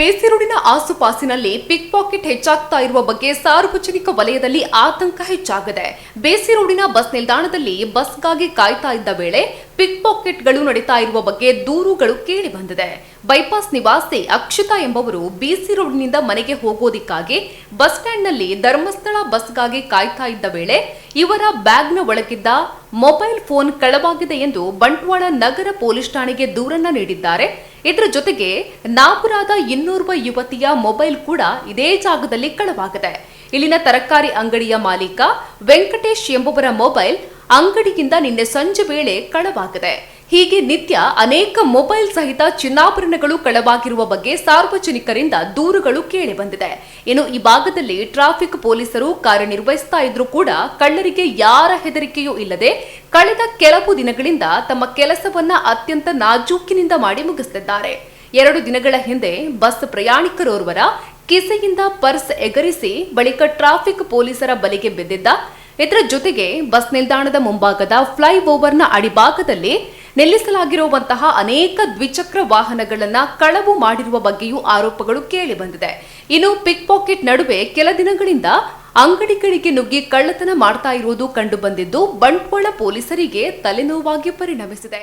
ಬೇಸಿರೋಡಿನ ಆಸುಪಾಸಿನಲ್ಲಿ ಪಿಕ್ ಪಾಕೆಟ್ ಹೆಚ್ಚಾಗ್ತಾ ಇರುವ ಬಗ್ಗೆ ಸಾರ್ವಜನಿಕ ವಲಯದಲ್ಲಿ ಆತಂಕ ಹೆಚ್ಚಾಗಿದೆ. ಬೇಸಿರೋಡಿನ ಬಸ್ ನಿಲ್ದಾಣದಲ್ಲಿ ಬಸ್ಗಾಗಿ ಕಾಯ್ತಾ ಇದ್ದ ವೇಳೆ ಪಿಕ್ ಪಾಕೆಟ್ಗಳು ನಡೀತಾ ಇರುವ ಬಗ್ಗೆ ದೂರುಗಳು ಕೇಳಿ ಬಂದಿದೆ. ಬೈಪಾಸ್ ನಿವಾಸಿ ಅಕ್ಷಿತಾ ಎಂಬವರು ಬಿಸಿ ರೋಡ್ನಿಂದ ಮನೆಗೆ ಹೋಗೋದಿಕ್ಕಾಗಿ ಬಸ್ ಸ್ಟ್ಯಾಂಡ್ನಲ್ಲಿ ಧರ್ಮಸ್ಥಳ ಬಸ್ಗಾಗಿ ಕಾಯ್ತಾ ಇದ್ದ ವೇಳೆ ಇವರ ಬ್ಯಾಗ್ನ ಒಳಗಿದ್ದ ಮೊಬೈಲ್ ಫೋನ್ ಕಳವಾಗಿದೆ ಎಂದು ಬಂಟ್ವಾಳ ನಗರ ಪೊಲೀಸ್ ಠಾಣೆಗೆ ದೂರನ್ನ ನೀಡಿದ್ದಾರೆ. ಇದರ ಜೊತೆಗೆ ನಾಪುರಾದ ಇನ್ನೋರ್ವ ಯುವತಿಯ ಮೊಬೈಲ್ ಕೂಡ ಇದೇ ಜಾಗದಲ್ಲಿ ಕಳವಾಗಿದೆ. ಇಲ್ಲಿನ ತರಕಾರಿ ಅಂಗಡಿಯ ಮಾಲೀಕ ವೆಂಕಟೇಶ್ ಎಂಬುವರ ಮೊಬೈಲ್ ಅಂಗಡಿಯಿಂದ ನಿನ್ನೆ ಸಂಜೆ ವೇಳೆ ಕಳವಾಗಿದೆ. ಹೀಗೆ ನಿತ್ಯ ಅನೇಕ ಮೊಬೈಲ್ ಸಹಿತ ಚಿನ್ನಾಭರಣಗಳು ಕಳವಾಗಿರುವ ಬಗ್ಗೆ ಸಾರ್ವಜನಿಕರಿಂದ ದೂರುಗಳು ಕೇಳಿ ಬಂದಿದೆ ಇನ್ನು ಈ ಭಾಗದಲ್ಲಿ ಟ್ರಾಫಿಕ್ ಪೊಲೀಸರು ಕಾರ್ಯನಿರ್ವಹಿಸ್ತಾ ಇದ್ರೂ ಕೂಡ ಕಳ್ಳರಿಗೆ ಯಾರ ಹೆದರಿಕೆಯೂ ಇಲ್ಲದೆ ಕಳೆದ ಕೆಲವು ದಿನಗಳಿಂದ ತಮ್ಮ ಕೆಲಸವನ್ನ ಅತ್ಯಂತ ನಾಜೂಕಿನಿಂದ ಮಾಡಿ ಮುಗಿಸುತ್ತಿದ್ದಾರೆ ಎರಡು ದಿನಗಳ ಹಿಂದೆ ಬಸ್ ಪ್ರಯಾಣಿಕರೋರ್ವರ ಕಿಸೆಯಿಂದ ಪರ್ಸ್ ಎಗರಿಸಿ ಬಳಿಕ ಟ್ರಾಫಿಕ್ ಪೊಲೀಸರ ಬಲಿಗೆ ಬಿದ್ದಿದ್ದ. ಇದರ ಜೊತೆಗೆ ಬಸ್ ನಿಲ್ದಾಣದ ಮುಂಭಾಗದ ಫ್ಲೈಓವರ್ನ ಅಡಿಭಾಗದಲ್ಲಿ ನಿಲ್ಲಿಸಲಾಗಿರುವಂತಹ ಅನೇಕ ದ್ವಿಚಕ್ರ ವಾಹನಗಳನ್ನು ಕಳವು ಮಾಡಿರುವ ಬಗ್ಗೆಯೂ ಆರೋಪಗಳು ಕೇಳಿಬಂದಿದೆ ಇನ್ನು ಪಿಕ್ ಪಾಕೆಟ್ ನಡುವೆ ಕೆಲ ದಿನಗಳಿಂದ ಅಂಗಡಿಗಳಿಗೆ ನುಗ್ಗಿ ಕಳ್ಳತನ ಮಾಡ್ತಾ ಇರುವುದು ಕಂಡುಬಂದಿದ್ದು ಬಂಟ್ವಾಳ ಪೊಲೀಸರಿಗೆ ತಲೆನೋವಾಗಿ ಪರಿಣಮಿಸಿದೆ.